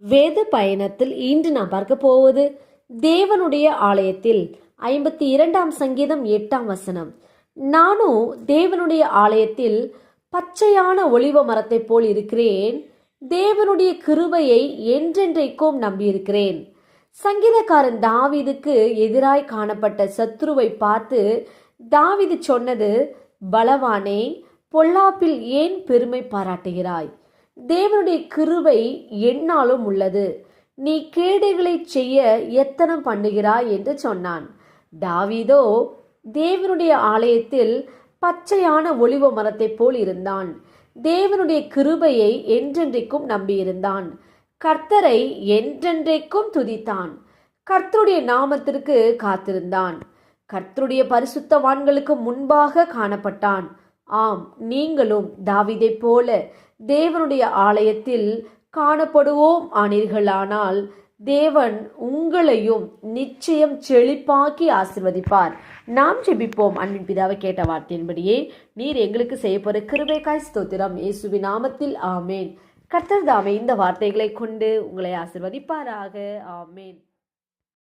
வேத பயணத்தில் இன்று நாம் பார்க்க போவது தேவனுடைய ஆலயத்தில் ஐம்பத்தி இரண்டாம் சங்கீதம் எட்டாம் வசனம். நானும் தேவனுடைய ஆலயத்தில் பச்சையான ஒளிவ மரத்தைப் போல் இருக்கிறேன். தேவனுடைய கிருபையை என்றென்றைக்கும் நம்பியிருக்கிறேன். சங்கீதக்காரன் தாவிதுக்கு எதிராய் காணப்பட்ட சத்ருவை பார்த்து தாவிது சொன்னது பலவானே பொல்லாப்பில் ஏன் பெருமை பாராட்டுகிறாய்? தேவனுடைய கிருவை எண்ணாலும் உள்ளது. நீ கேடுகளை செய்ய எத்தனம் பண்ணுகிறாய் என்று சொன்னான். தாவிதோ தேவனுடைய ஆலயத்தில் பச்சையான ஒளிவ மரத்தைப் போல் இருந்தான். தேவனுடைய கிருபையை என்றென்றைக்கும் நம்பியிருந்தான். கர்த்தரை என்றென்றைக்கும் துதித்தான். கர்த்தருடைய நாமத்திற்கு காத்திருந்தான். கர்த்தருடைய பரிசுத்தவான்களுக்கு முன்பாக காணப்பட்டான். ஆம் நீங்களும் தாவிதைப் போல தேவனுடைய ஆலயத்தில் காணப்படுவோம் ஆனீர்களானால் தேவன் உங்களையும் நிச்சயம் செழிப்பாக்கி ஆசிர்வதிப்பார். நாம் ஜெபிப்போம். அன்பின் பிதாவை கேட்ட வார்த்தையின்படியே நீர் எங்களுக்கு செய்யப்போற கிருபைக்காய் ஸ்தோத்திரம். இயேசுவி நாமத்தில் ஆமேன். கர்த்தர் தாமே இந்த வார்த்தைகளை கொண்டு உங்களை ஆசிர்வதிப்பாராக. ஆமேன்.